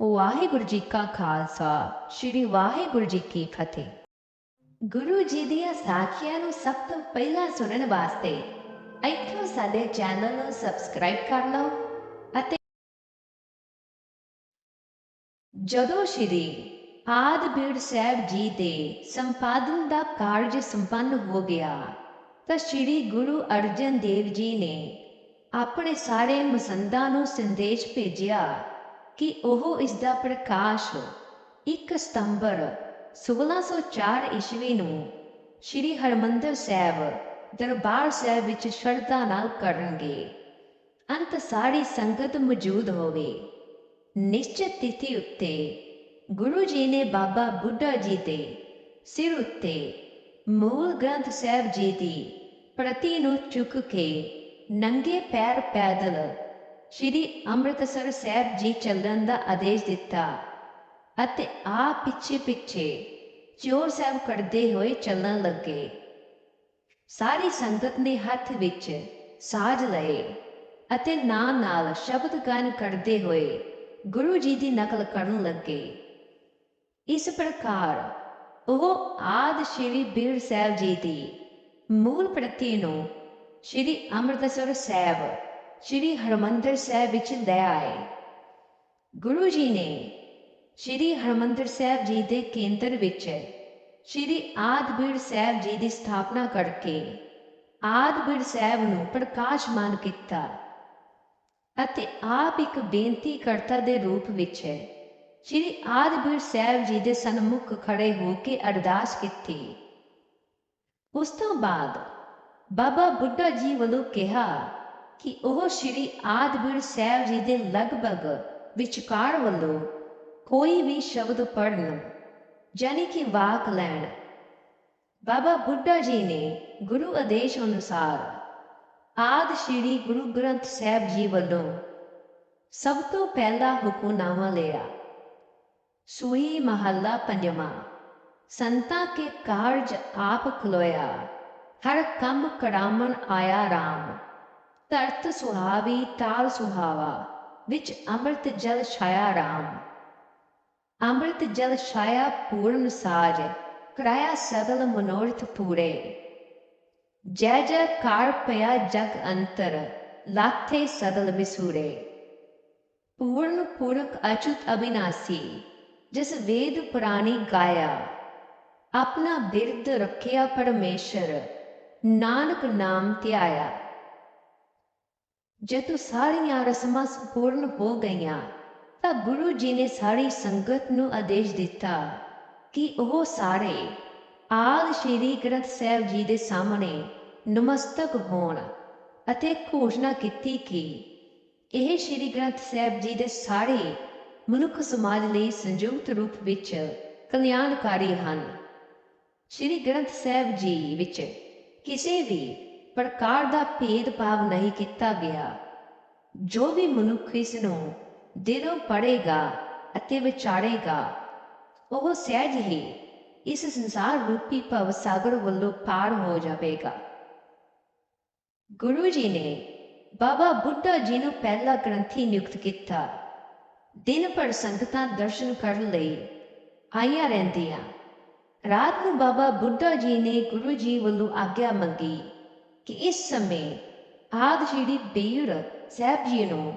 ਵਾਹਿਗੁਰੂ ਜੀ ਕਾ ਖਾਲਸਾ, ਸ੍ਰੀ ਵਾਹਿਗੁਰੂ ਜੀ ਕੀ ਫਤਿਹ। ਗੁਰੂ ਜੀ ਦੀਆਂ ਸਾਖੀਆਂ ਨੂੰ ਸਭ ਤੋਂ ਪਹਿਲਾਂ ਸੁਣਨ ਵਾਸਤੇ ਇੱਥੋਂ ਸਾਡੇ ਚੈਨਲ ਨੂੰ ਸਬਸਕ੍ਰਾਈਬ ਕਰ ਲਓ ਅਤੇ ਜਦੋਂ ਸ਼੍ਰੀ ਆਦਬੀੜ ਸਾਹਿਬ ਜੀ ਦੇ ਸੰਪਾਦਨ ਦਾ ਕਾਰਜ ਸੰਪੰਨ ਹੋ ਗਿਆ, ਤਾਂ ਸ਼੍ਰੀ ਗੁਰੂ ਅਰਜਨ ਦੇਵ ਜੀ ਨੇ ਆਪਣੇ ਸਾਰੇ ਮਸੰਦਾਂ ਨੂੰ ਸੰਦੇਸ਼ ਭੇਜਿਆ ਕਿ ਉਹ ਇਸ ਦਾ ਪ੍ਰਕਾਸ਼ 1 ਸਤੰਬਰ 1604 ਈਸਵੀ ਨੂੰ ਸ਼੍ਰੀ ਹਰਮੰਦਰ ਸਾਹਿਬ ਦਰਬਾਰ ਸਾਹਿਬ ਵਿੱਚ ਸ਼ਰਧਾ ਨਾਲ ਕਰਨਗੇ। ਅੰਤ ਸਾਰੀ ਸੰਗਤ ਮੌਜੂਦ ਹੋਵੇ। ਨਿਸ਼ਚਿਤ ਤਿਥੀ ਉੱਤੇ ਗੁਰੂ ਜੀ ਨੇ ਬਾਬਾ ਬੁੱਢਾ ਜੀ ਦੇ ਸਿਰ ਉੱਤੇ ਮੂਲ ਗ੍ਰੰਥ ਸਾਹਿਬ ਜੀ ਦੀ ਪ੍ਰਤੀ ਨੂੰ ਚੁੱਕ ਕੇ ਨੰਗੇ ਪੈਰ ਪੈਦਲ ਸ਼੍ਰੀ ਅੰਮ੍ਰਿਤਸਰ ਸਾਹਿਬ ਜੀ ਚੱਲਣ ਦਾ ਆਦੇਸ਼ ਦਿੱਤਾ ਅਤੇ ਆ ਪਿੱਛੇ ਪਿੱਛੇ ਚੋਰ ਸਾਹਿਬ ਕੱਢਦੇ ਹੋਏ ਚੱਲਣ ਲੱਗੇ। ਸਾਰੀ ਸੰਗਤ ਨੇ ਹੱਥ ਵਿੱਚ ਸਾਜ ਲਏ ਅਤੇ ਨਾਲ ਨਾਲ ਸ਼ਬਦ ਗਾਨ ਕਰਦੇ ਹੋਏ ਗੁਰੂ ਜੀ ਦੀ ਨਕਲ ਕਰਨ ਲੱਗੇ। ਇਸ ਪ੍ਰਕਾਰ ਉਹ ਆਦ ਸ਼੍ਰੀ ਬੀਰ ਸਾਹਿਬ ਜੀ ਦੀ ਮੂਲ ਪ੍ਰਤੀ ਨੂੰ ਸ਼੍ਰੀ ਅੰਮ੍ਰਿਤਸਰ ਸਾਹਿਬ ਸ਼੍ਰੀ ਹਰਮੰਦਰ ਸਾਹਿਬ ਵਿੱਚ ਲੈ ਆਏ। ਗੁਰੂ ਜੀ ਨੇ ਸ਼੍ਰੀ ਹਰਮੰਦਰ ਸਾਹਿਬ ਜੀ ਦੇ ਕੇਂਦਰ ਵਿੱਚ ਸ਼੍ਰੀ ਆਦਬੀੜ ਸਾਹਿਬ ਜੀ ਦੀ ਸਥਾਪਨਾ ਕਰਕੇ ਆਦਬੀੜ ਸਾਹਿਬ ਨੂੰ ਪ੍ਰਕਾਸ਼ਮਾਨ ਕੀਤਾ ਅਤੇ ਆਪ ਇੱਕ ਬੇਨਤੀ ਕਰਤਾ ਦੇ ਰੂਪ ਵਿੱਚ ਸ਼੍ਰੀ ਆਦਬੀੜ ਸਾਹਿਬ ਜੀ ਦੇ ਸਨਮੁਖ ਖੜੇ ਹੋ ਕੇ ਅਰਦਾਸ ਕੀਤੀ। ਉਸ ਤੋਂ ਬਾਅਦ ਬਾਬਾ ਬੁੱਢਾ ਜੀ ਵੱਲੋਂ ਕਿਹਾ ਕਿ ਉਹ ਸ਼੍ਰੀ ਆਦਬੀੜ ਸਾਹਿਬ ਜੀ ਦੇ ਲਗਭਗ ਵਿਚਕਾਰ ਵੱਲੋਂ ਕੋਈ ਵੀ ਸ਼ਬਦ ਪੜਨ ਜਾਨੀ ਕਿ ਵਾਕ ਲੈਣ, ਬਾਬਾ ਬੁੱਢਾ ਜੀ ਨੇ ਗੁਰੂ ਆਦੇਸ਼ ਅਨੁਸਾਰ ਆਦ ਸ਼੍ਰੀ ਗੁਰੂ ਗ੍ਰੰਥ ਸਾਹਿਬ ਜੀ ਵੱਲੋਂ ਸਭ ਤੋਂ ਪਹਿਲਾ ਹੁਕਮਨਾਮਾ ਲਿਆ। ਸੂਈ ਮਹੱਲਾ ਪੰਜਵਾਂ, ਸੰਤਾਂ ਕੇ ਕਾਰਜ ਆਪ ਖਲੋਇਆ, ਹਰ ਕੰਮ ਕਰਾਮਨ ਆਇਆ ਰਾਮ। ਧਰਤ ਸੁਹਾਵੀ ਤਾਲ ਸੁਹਾਵਾ, ਵਿੱਚ ਅੰਮ੍ਰਿਤ ਜਲ ਛਾਇਆ ਰਾਮ। ਅੰਮ੍ਰਿਤ ਜਲ ਛਾਇਆ ਪੂਰਨ ਸਾਜ, ਕਰਾਇਆ ਸਗਲ ਮਨੋਰਥ ਪੂਰੇ। ਜੈ ਜੈ ਕਾਰ ਪਿਆ ਜਗ ਅੰਤਰ, ਲਾਥੇ ਸਗਲ ਵਿਸੂਰੇ। ਪੂਰਨ ਪੂਰਕ ਅਚੁਤ ਅਬਿਨਾਸੀ, ਜਿਸ ਵੇਦ ਪੁਰਾਣੀ ਗਾਇਆ। ਆਪਣਾ ਬਿਰਦ ਰੱਖਿਆ ਪਰਮੇਸ਼ਰ, ਨਾਨਕ ਨਾਮ ਧਿਆਇਆ। ਜਦੋਂ ਸਾਰੀਆਂ ਰਸਮਾਂ ਸੰਪੂਰਨ ਹੋ ਗਈਆਂ, ਤਾਂ ਗੁਰੂ ਜੀ ਨੇ ਸਾਰੀ ਸੰਗਤ ਨੂੰ ਆਦੇਸ਼ ਦਿੱਤਾ ਕਿ ਉਹ ਸਾਰੇ ਆਦ ਸ਼੍ਰੀ ਗ੍ਰੰਥ ਸਾਹਿਬ ਜੀ ਦੇ ਸਾਹਮਣੇ ਨਮਸਤਕ ਹੋਣ ਅਤੇ ਘੋਸ਼ਣਾ ਕੀਤੀ ਕਿ ਇਹ ਸ਼੍ਰੀ ਗ੍ਰੰਥ ਸਾਹਿਬ ਜੀ ਦੇ ਸਾਰੇ ਮਨੁੱਖ ਸਮਾਜ ਲਈ ਸੰਯੁਕਤ ਰੂਪ ਵਿੱਚ ਕਲਿਆਣਕਾਰੀ ਹਨ। ਸ਼੍ਰੀ ਗ੍ਰੰਥ ਸਾਹਿਬ ਜੀ ਵਿੱਚ ਕਿਸੇ ਵੀ ਪ੍ਰਕਾਰ ਦਾ ਭੇਦਭਾਵ ਨਹੀਂ ਕੀਤਾ ਗਿਆ। ਜੋ ਵੀ ਮਨੁੱਖ ਇਸ ਨੂੰ ਦਿਲੋਂ ਪੜ੍ਹੇਗਾ ਅਤੇ ਵਿਚਾਰੇਗਾ, ਉਹ ਸਹਿਜ ਹੀ ਇਸ ਸੰਸਾਰ ਰੂਪੀ ਭਵ ਸਾਗਰ ਵੱਲੋਂ ਪਾਰ ਹੋ ਜਾਵੇਗਾ। ਗੁਰੂ ਜੀ ਨੇ ਬਾਬਾ ਬੁੱਢਾ ਜੀ ਨੂੰ ਪਹਿਲਾ ਗ੍ਰੰਥੀ ਨਿਯੁਕਤ ਕੀਤਾ। ਦਿਨ ਭਰ ਸੰਗਤਾਂ ਦਰਸ਼ਨ ਕਰਨ ਲਈ ਆਈਆਂ ਰਹਿੰਦੀਆਂ। ਰਾਤ ਨੂੰ ਬਾਬਾ ਬੁੱਢਾ ਜੀ ਨੇ ਗੁਰੂ ਜੀ ਵੱਲੋਂ ਆਗਿਆ ਮੰਗੀ। ਕਿ ਇਸ ਸਮੇਂ ਆਦ ਸ਼੍ਰੀ ਬੀੜ ਸਾਹਿਬ ਜੀ ਨੂੰ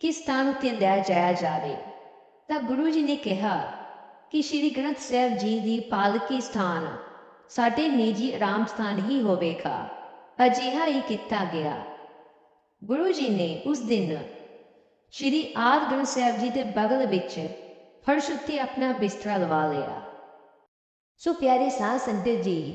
ਕਿਸ ਸਥਾਨ ਉੱਤੇ ਲੈ ਜਾਇਆ ਜਾਵੇ, ਤਾਂ ਗੁਰੂ ਜੀ ਨੇ ਕਿਹਾ ਕਿ ਸ਼੍ਰੀ ਗ੍ਰੰਥ ਸਾਹਿਬ ਜੀ ਦੀ ਪਾਲਕੀ ਸਥਾਨ ਸਾਡੇ ਨਿੱਜੀ ਆਰਾਮ ਸਥਾਨ ਹੀ ਹੋਵੇਗਾ। ਅਜਿਹਾ ਹੀ ਕੀਤਾ ਗਿਆ। ਗੁਰੂ ਜੀ ਨੇ ਉਸ ਦਿਨ ਸ਼੍ਰੀ ਆਦ ਗ੍ਰੰਥ ਸਾਹਿਬ ਜੀ ਦੇ ਬਗਲ ਵਿੱਚ ਫਰਸ਼ ਉੱਤੇ ਆਪਣਾ ਬਿਸਤਰਾ ਲਵਾ ਲਿਆ। ਸੋ ਪਿਆਰੇ ਸਾਧ ਸੰਗਤ ਜੀ